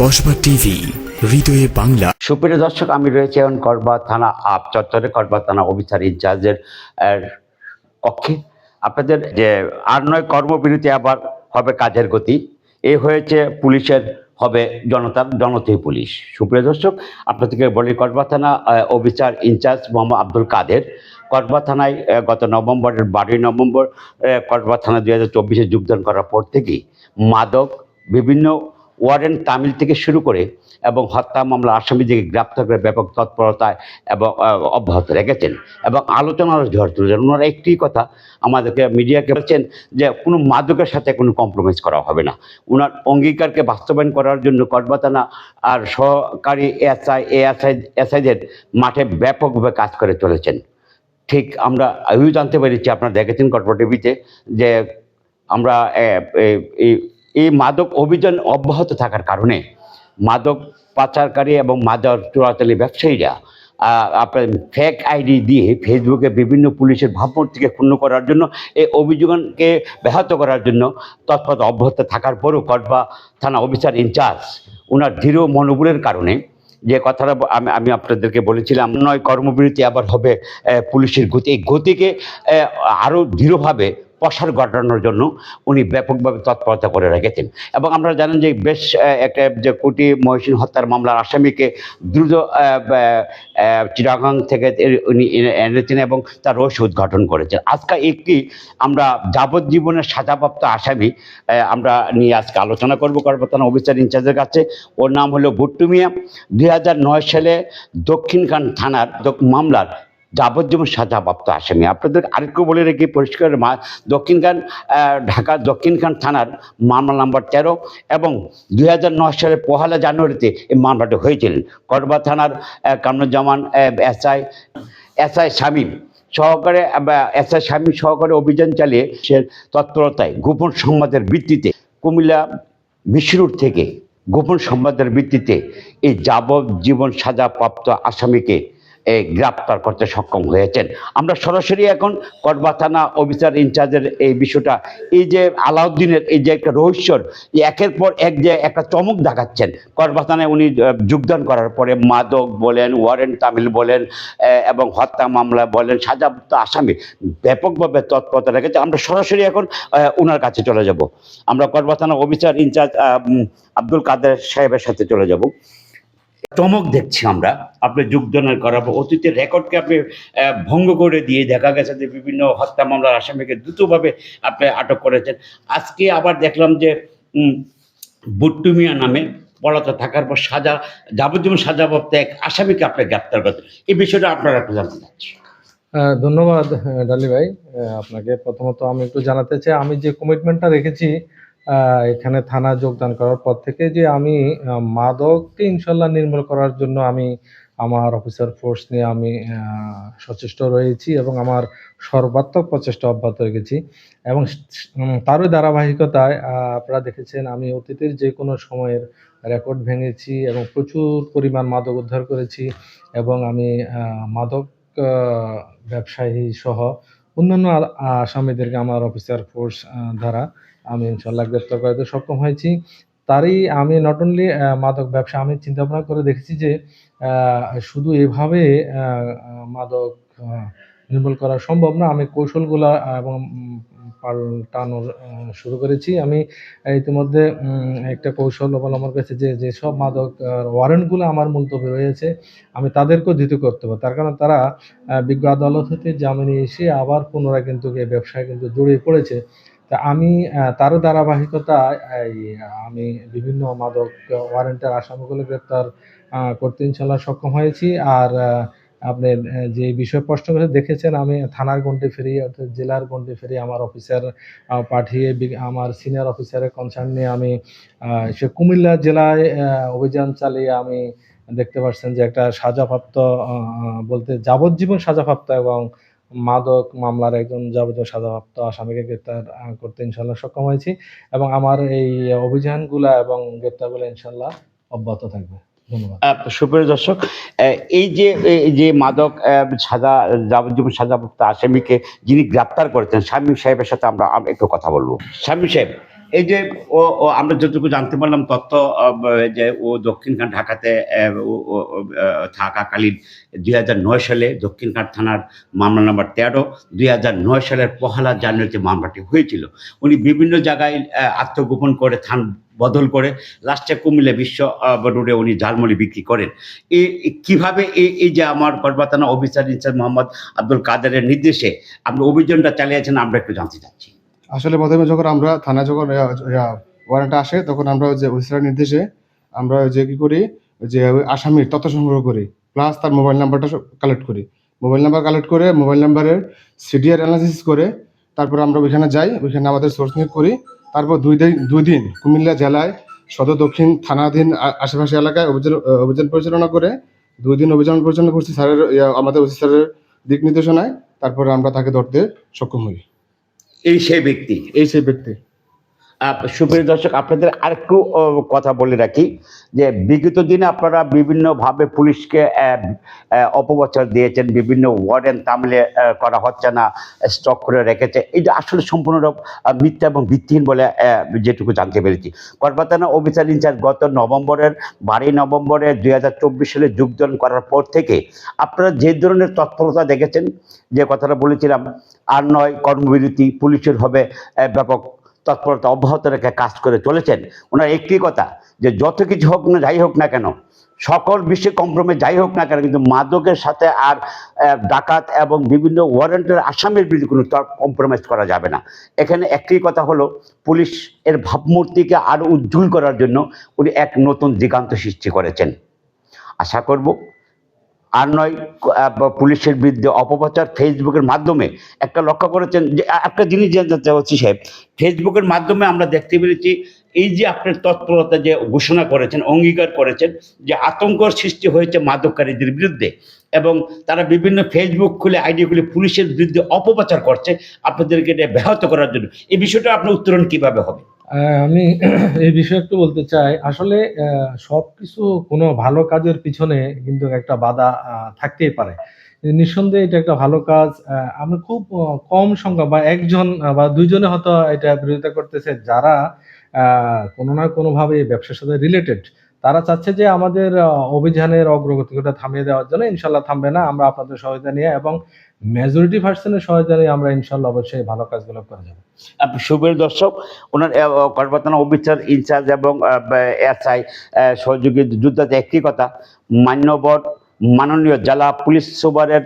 Kasba TV, হৃদয়ে বাংলা। সুপ্রিয় দর্শক, আমি রয়েছে এখন করবা থানা আপ চত্বরে করবা থানা অফিসার ইনচার্জের কক্ষে। আপনাদের যে আর নয় কর্মবিরতি আবার হবে কাজের গতি। এ হয়েছে পুলিশের হবে জনতার জনতী পুলিশ। সুপ্রিয় দর্শক, আপনাদেরকে বলি করবা থানা officer in charge Mohammad Abdul Kader. করবা থানায় গত নভেম্বরের বারোই নভেম্বর করবা থানা দুই হাজার চব্বিশে যোগদান করার পর থেকেই মাদক, বিভিন্ন ওয়ারেন্ট তামিল থেকে শুরু করে এবং হত্যা মামলা আসামিদেরকে গ্রেপ্তার করে ব্যাপক তৎপরতায় এবং অব্যাহত রেখেছেন। এবং আলোচনার ঝড় তুলেছেন ওনারা একটি কথা, আমাদেরকে মিডিয়াকে বলছেন যে কোনো মাদকের সাথে কোনো কম্প্রোমাইজ করা হবে না। ওনার অঙ্গীকারকে বাস্তবায়ন করার জন্য করবাতানা আর সহকারী এসআই, এএসআই, এসআইদের মাঠে ব্যাপকভাবে কাজ করে চলেছেন। ঠিক আমরা আমিও জানতে পেরেছি, আপনারা দেখেছেন কর্পোরেট টিভিতে যে আমরা এই- এই মাদক অভিযান অব্যাহত থাকার কারণে মাদক পাচারকারী এবং মাদক চোরাচালি ব্যবসায়ীরা আপনার ফেক আইডি দিয়ে ফেসবুকে বিভিন্ন পুলিশের ভাবমূর্তিকে ক্ষুণ্ণ করার জন্য, এই অভিযোগকে ব্যাহত করার জন্য তৎপরতা অব্যাহত থাকার পরও কসবা থানা অফিসার ইনচার্জ ওনার দৃঢ় মনোবলের কারণে যে কথাটা আমি আমি আপনাদেরকে বলেছিলাম, নয় কর্মবিরতি আবার হবে পুলিশের গতি, এই গতিকে আরও দৃঢ়ভাবে প্রসার ঘটানোর জন্য উনি ব্যাপকভাবে তৎপরতা করে রেখেছেন। এবং আমরা জানেন যে বেশ একটা যে কোটি মহসিন হত্যার মামলার আসামিকে দ্রুত চিটাগাং থেকে উনি এনে- এনেছেন এবং তার রহস্য উদ্ঘাটন করেছেন। আজকে একটি আমরা যাবজ্জীবনের সাজাপ্রাপ্ত আসামি আমরা নিয়ে আজকে আলোচনা করব কর্মতানা অফিসার ইনচার্জের কাছে। ওর নাম হলো ভুট্টু মিয়া। দুই হাজার নয় সালে দক্ষিণখান থানার মামলার যাবজ্জীবন সাজাপ্রাপ্ত আসামি আপনাদের আরেকটু বলে রেখে, পরিষ্কার মা, দক্ষিণখান ঢাকা দক্ষিণখান থানার মামলা নাম্বার তেরো এবং দুই সালের পহেলা জানুয়ারিতে এই মামলাটি হয়েছিলেন। করবা থানার কামরুজ্জামান এসআই এসআই শামীম সহকারে এসআই শামীম সহকারে অভিযান চালিয়ে সে তৎপরতায় গোপন সংবাদের ভিত্তিতে কুমিল্লা মিশরুর থেকে গোপন সংবাদের ভিত্তিতে এই যাবজ্জীবন সাজাপ্রাপ্ত আসামিকে গ্রেপ্তার করতে সক্ষম হয়েছেন। আমরা সরাসরি এখন কটবা থানা অফিসার ইনচার্জের এই বিষয়টা, এই যে আলাউদ্দিনের এই যে একটা রহস্যর একের পর এক যে একটা চমক দেখাচ্ছেন, কটবা থানায় উনি যোগদান করার পরে মাদক বলেন, ওয়ারেন্ট তামিল বলেন এবং হত্যা মামলা বলেন সাজাপ্রাপ্ত আসামি ব্যাপকভাবে তৎপরতা রেখেছে আমরা সরাসরি এখন ওনার কাছে চলে যাব। আমরা কটবা থানা অফিসার ইনচার্জ আব্দুল কাদের সাহেবের সাথে চলে যাব। চমক দেখছি আমরা। আপনি যোগদানের পর অতীতের রেকর্ডকে আপনি ভঙ্গ করে দিয়ে দেখা গেছে যে বিভিন্ন হত্যা মামলার আসামিকে দ্রুতভাবে আপনি আটক করেছেন। আজকে আবার দেখলাম যে উম, বুট্টু নামে পলাতক থাকার পর সাজা যাবজ্জীবন সাজাপ্রাপ্ত এক আসামিকে আপনি গ্রেপ্তার করতেন এই বিষয়টা আপনারা একটু জানতে চাচ্ছি ধন্যবাদ ডালি ভাই আপনাকে প্রথমত আমি একটু জানাতে চাই আমি যে কমিটমেন্টটা রেখেছি এখানে থানা যোগদান করার পর থেকে যে আমি মাদককে ইনশাল্লাহ নির্মূল করার জন্য আমি আমার অফিসার ফোর্স নিয়ে আমি সচেষ্ট রয়েছি এবং আমার সর্বাত্মক প্রচেষ্টা অব্যাহত রেখেছি। এবং তারই ধারাবাহিকতায় আপনারা দেখেছেন আমি অতীতের যে কোনো সময়ের রেকর্ড ভেঙেছি এবং প্রচুর পরিমাণ মাদক উদ্ধার করেছি এবং আমি মাদক ব্যবসায়ী সহ অন্যান্য আসামিদেরকে আমার অফিসার ফোর্স দ্বারা আমি ইনশাল্লাহ গ্রেপ্তার করাতে সক্ষম হয়েছি। তারই আমি নট অনলি মাদক ব্যবসা আমি চিন্তা ভাবনা করে দেখেছি যে শুধু এভাবে মাদক নির্মূল করা সম্ভব না। আমি কৌশলগুলা এবং পাল্টানোর শুরু করেছি। আমি ইতিমধ্যে একটা কৌশল অবলম্বন করেছি যে যেসব মাদক ওয়ারেন্টগুলো আমার মুলতবি রয়েছে, আমি তাদেরকেও দিতে করতে পারব। তার কারণ তারা বিজ্ঞ আদালত হতে জামিনে এসে আবার পুনরায় কিন্তু এই ব্যবসায় কিন্তু জড়িয়ে পড়েছে। তা আমি তার ধারাবাহিকতায় আমি বিভিন্ন মাদক ওয়ারেন্টের আসামিগুলো গ্রেপ্তার করতে ইনশাল্লাহ সক্ষম হয়েছি। আর আহ, আপনি যে বিষয় প্রশ্ন করে দেখেছেন আমি থানার গন্ডে ফেরি অর্থাৎ জেলার গন্ডে ফেরি আমার অফিসার পাঠিয়ে আমার সিনিয়র অফিসারের কনসার্ন নিয়ে আমি সে কুমিল্লা জেলায় অভিযান চালিয়ে আমি দেখতে পাচ্ছেন যে একটা সাজাপ্রাপ্ত বলতে যাবজ্জীবন সাজাপ্রাপ্ত এবং মাদক মামলার একজন যাবজ্জীবন সাজাপ্রাপ্ত আসামিকে গ্রেপ্তার করতে ইনশাল্লাহ সক্ষম হয়েছি এবং আমার এই অভিযানগুলা এবং গ্রেপ্তারগুলো ইনশাল্লাহ অব্যাহত থাকবে। সুপ্রিয় দর্শক এই যে যে মাদক সাজা, যাবজ্জীবন সাজাপ্রাপ্ত আসামিকে যিনি গ্রেপ্তার করেছেন, শামীম সাহেবের সাথে আমরা একটু কথা বলব। শামীম সাহেব এই যে ও আমরা যতটুকু জানতে পারলাম তথ্য যে ও দক্ষিণখান ঢাকাতে থাকাকালীন দুই হাজার নয় সালে দক্ষিণখান থানার মামলা নাম্বার তেরো, দুই হাজার নয় সালের পহেলা জানুয়ারিতে মামলাটি হয়েছিল, উনি বিভিন্ন জায়গায় আত্মগোপন করে, থান বদল করে, লাস্টে কুমিল্লা বিশ্ব রোডে উনি ঝালমুড়ি বিক্রি করেন। এই কীভাবে এই এই যে আমার করবাতানা officer in charge Mohammad Abdul কাদেরের নির্দেশে আপনি অভিযানটা চালিয়েছেন, আমরা একটু জানতে চাচ্ছি। আসলে প্রথমে যখন আমরা থানা যখন ওয়ারেন্ট আসে, তখন আমরা যে ওসিরার নির্দেশে আমরা যে কি করি যে আসামির তথ্য সংগ্রহ করি প্লাস তার মোবাইল নাম্বারটা কালেক্ট করি। মোবাইল নাম্বার কালেক্ট করে মোবাইল নাম্বারের সিডিআর অ্যানালিসিস করে, তারপর আমরা ওইখানে যাই, ওইখানে আমাদের সোর্স নিয়োগ করি। তারপর দুই দিন দুই দিন কুমিল্লা জেলায় সদর দক্ষিণ থানাধীন আশেপাশে এলাকায় অভিযান অভিযান পরিচালনা করে, দুই দিন অভিযান পরিচালনা করছি স্যারের আমাদের ওসি স্যারের দিক নির্দেশনায়। তারপরে আমরা তাকে ধরতে সক্ষম হই। এই সেই ব্যক্তি এই সেই ব্যক্তি। সুপ্রিয় দর্শক আপনাদের আরেকটু কথা বলে রাখি যে বিগত দিনে আপনারা বিভিন্নভাবে পুলিশকে অপপ্রচার দিয়েছেন বিভিন্ন ওয়ার্ডেন তামিলে করা হচ্ছে না স্টক করে রেখেছে। এটা আসলে সম্পূর্ণ আহ, মিথ্যা এবং ভিত্তিহীন বলে যেটুকু জানতে পেরেছি। করবাতানা অফিসার ইনচার্জ গত নভেম্বরের বারোই নভেম্বরে দুই হাজার চব্বিশ সালে যোগদান করার পর থেকে আপনারা যে ধরনের তৎপরতা দেখেছেন যে কথাটা বলেছিলাম আর নয় কর্মবিরতি পুলিশের হবে ব্যাপক তৎপরতা অব্যাহত রেখে কাজ করে চলেছেন। ওনার একটি কথা, যে যত কিছু হোক না, যাই হোক না কেন, সকল বিশ্বে কম্প্রোমাইজ যাই হোক না কেন, কিন্তু মাদকের সাথে আর ডাকাত এবং বিভিন্ন ওয়ারেন্টের আসামের বিরুদ্ধে কোনো কম্প্রোমাইজ করা যাবে না। এখানে একটি কথা হলো, পুলিশ এর ভাবমূর্তিকে আরও উজ্জ্বল করার জন্য উনি এক নতুন দিগান্ত সৃষ্টি করেছেন। আশা করব আর নয় পুলিশের বিরুদ্ধে অপপ্রচার ফেসবুকের মাধ্যমে। একটা লক্ষ্য করেছেন যে একটা জিনিস জানতে চাচ্ছি সাহেব, ফেসবুকের মাধ্যমে আমরা দেখতে পেরেছি, এই যে আপনার তৎপরতা যে ঘোষণা করেছেন, অঙ্গীকার করেছেন, যে আতঙ্কর সৃষ্টি হয়েছে মাদককারীদের বিরুদ্ধে এবং তারা বিভিন্ন ফেসবুক খুলে, আইডি খুলে পুলিশের বিরুদ্ধে অপপ্রচার করছে আপনাদেরকে এটা ব্যাহত করার জন্য। এই বিষয়টা আপনার উত্তরণ কীভাবে হবে? আমি এই বিষয়ে একটু বলতে চাই। আসলে সব কিছু কোনো ভালো কাজের পিছনে কিন্তু একটা বাধা থাকতেই পারে। নিঃসন্দেহে এটা একটা ভালো কাজ। আমি খুব কম সংখ্যা বা একজন বা দুইজনে হয়তো এটা বিরোধিতা করতেছে যারা কোনো না কোনোভাবে ব্যবসার সাথে রিলেটেড তারা চাচ্ছে যে আমাদের অভিযানের অগ্রগতিটা থামিয়ে দেওয়ার জন্য ইনশাল্লাহ থামবে না। আমরা আপনাদের সহায়তা নিয়ে এবং মেজরিটি পার্সেন্টের সহায়তা নিয়ে আমরা ইনশাল্লাহ অবশ্যই ভালো কাজগুলো করে যাব। শুভের দর্শক, ওনার করবাতানা অফিসার ইনচার্জ এবং এসআই সহযোগী যোদ্ধাতে একটি কথা, মান্যবর মাননীয় জেলা পুলিশ সুপারের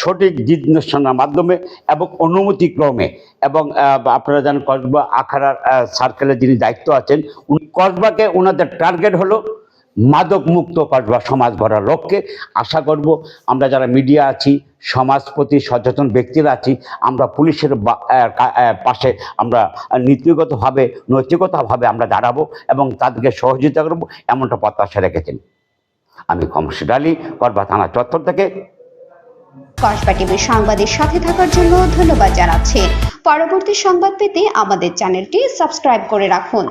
সঠিক নির্দেশনার মাধ্যমে এবং অনুমতিক্রমে এবং আপনারা জানেন কসবা আখাড়ার সার্কেলের যিনি দায়িত্ব আছেন কসবাকে ওনাদের টার্গেট হলো মাদক মুক্ত কসবা সমাজ গড়ার লক্ষ্যে। আশা করব আমরা যারা মিডিয়া আছি, সমাজ প্রতি সচেতন ব্যক্তিরা আছি, আমরা পুলিশের পাশে আমরা নীতিগতভাবে, নৈতিকতাভাবে আমরা দাঁড়াবো এবং তাদেরকে সহযোগিতা করব, এমনটা প্রত্যাশা রেখেছেন। আমি কমর্শিয়াল আলী করবা থানা চত্বর থেকে। কসবা টিভির সংবাদের সাথে থাকার জন্য ধন্যবাদ জানাচ্ছি। পরবর্তী সংবাদ পেতে আমাদের চ্যানেলটি সাবস্ক্রাইব করে রাখুন।